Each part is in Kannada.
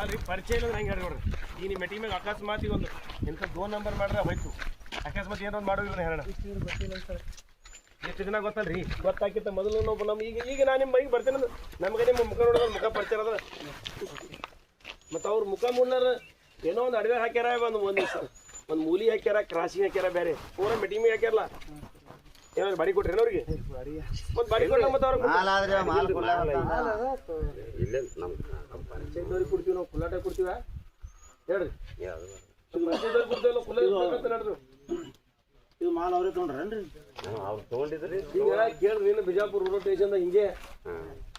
ಅಲ್ರಿ ಪರಿಚಯ ಇಲ್ಲ ಹೆಂಗೆ ಹೇಳಿ ನೋಡ್ರಿ ಈ ನಿಮ್ಮ ಮೆಟಿ ಮ್ಯಾಗ ಅಕಸ್ಮಾತ್ ಈಗ ಒಂದು ಇಂಥ ದೋನ್ ನಂಬರ್ ಮಾಡ್ರೆ ಹೋಯ್ತು ಅಕಸ್ಮಾತ್ ಏನೋ ಒಂದು ಮಾಡೋದಿಲ್ಲ ಹೇಳೋಣ ಎಷ್ಟು ದಿನ ಗೊತ್ತಲ್ರಿ? ಗೊತ್ತಾಕಿತ್ತ ಮೊದಲು ನಾವು ನಮ್ಮ ಈಗ ಈಗ ನಾನು ನಿಮ್ಮ ಮೈಗೆ ಬರ್ತೇನೆ ಅಂದ್ರೆ ನಮಗೆ ನಿಮ್ಮ ಮುಖ ನೋಡಿದ್ರೆ ಮುಖ ಪರಿಚಯ ಅದ. ಮತ್ತು ಅವ್ರ ಮುಖ ಮುನ್ನಾರ ಏನೋ ಒಂದು ಅಡವೆ ಹಾಕ್ಯಾರ ಒಂದು ಒಂದು ಒಂದು ಮೂಲಿ ಹಾಕ್ಯಾರ ಕ್ರಾಸಿಂಗ್ ಹಾಕ್ಯಾರ ಬೇರೆ ಪೂರ ಮೀಟಿಂಗ್ ಹಾಕ್ಯಾರಲ್ಲ. ಏನಾದ್ರು ಬಾಡಿ ಕೊಟ್ರಿ ಅವ್ರಿಗೆ? ಮತ್ತೆ ಬಾಡಿ ಕೊಟ್ಟ ಮತ್ತೆ ಅವ್ರಿಗೆ ಮಾಲ್ ನಮ್ಮ ಇಲ್ಲೇ ನಮ್ಮ ಪಂಚಾಯತ್ನವ್ರಿಗೆ ಕೊಡ್ತೀವಿ ನಾವು ಕುಲ್ಲಾಟ ಕೊಡ್ತೀವ? ಹೇಳ್ರಿ. ಪಂಚಾಯತ್ನವ್ರಿಗೆ ಕೊಡ್ತೀವಲ್ಲ ಕುಲ್ಲ ಇರ್ಬೇಕಂತ ನಡ್ರಿ ಇದು ಮಾಲ್ ಅವ್ರೆ ತೊಗೊಂಡ್ರೇನ್ರಿ? ಅವ್ರು ತೊಗೊಂಡಿದ್ರಿ ಈಗ ಕೇಳ್ರಿ ನೀನು ಬಿಜಾಪುರ ರೋಡ್ ಸ್ಟೇಷನ್ದಾಗ ಹಿಂಗೆ.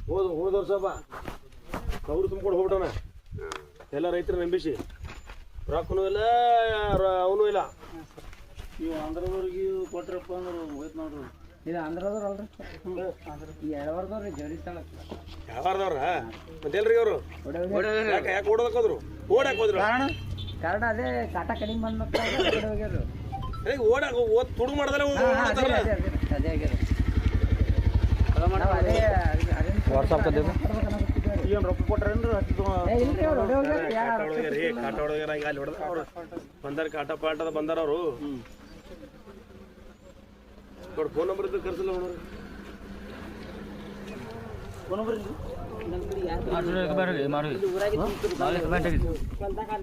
ಹೋದ ಹೋದ ವರ್ಷ ಬಾ. ಅವ್ರು ತುಂಬ್ಕೊಂಡು ಹೋಗ್ಬಿಟ್ಟವನ. ಎಲ್ಲ ರೈತರು ನಂಬಿಸಿ. ರೊಕ್ಕನೂ ಇಲ್ಲ ಅವನು ಇಲ್ಲ. ನೀವು ಆಂಧ್ರದವ್ರಿಗೆ ಕೊಟ್ರಪ್ಪ ಅಂದ್ರೆ ಹೋಯ್ತು ನೋಡ್ರಿ. ಇದು ಆಂಧ್ರದವ್ರು ಅಲ್ರಿ? ಈ ಎಳವರ್ದವ್ರಿ ಜರಿ ಸ್ಥಳ. ಯಾವಾರದವ್ರ ಮತ್ತೆಲ್ರಿ ಅವರು ಯಾಕೆ ಯಾಕೆ ಓಡೋದಕ್ಕೆ ಹೋದ್ರು? ಓಡಕ್ಕೆ ಹೋದ್ರು? ಕಾರಣ? ಅದೇ ಕಾಟ ಕಡಿಮೆ ಬಂದ ಹೋಗ್ಯಾರ ಓಡಕ್ ಓದ್ ತುಡು ಮಾಡ್ದಲ್ಲ ಅದೇ ಆಗ್ಯದ ವಾಟ್ಸಪ್ ಏನು ರೊಕ್ಕ ಕೊಟ್ರೇನ್ರಿ ಹತ್ತಿ ತಗೊಂಡ್ ಇಲ್ರಿ ಅವ್ರು ಹೊಡೆ ಹೋಗ್ಯಾರ ಯಾರು ಕಾಟ ಹೊಡೆದಾರ ಈಗ ಅಲ್ಲಿ ಹೊಡೆದ ಅವ್ರು ಬಂದಾರ ಕಾಟ ಪಾಟದ ಬಂದಾರ ಅವರು. ನೋಡಿ ಫೋನ್ ನಂಬರ್ ಇದ್ದು ಕರ್ಸಲ್ಲ ನೋಡ್ರಿ ಕೊನಬ್ರಿ ಊರಾಗಿ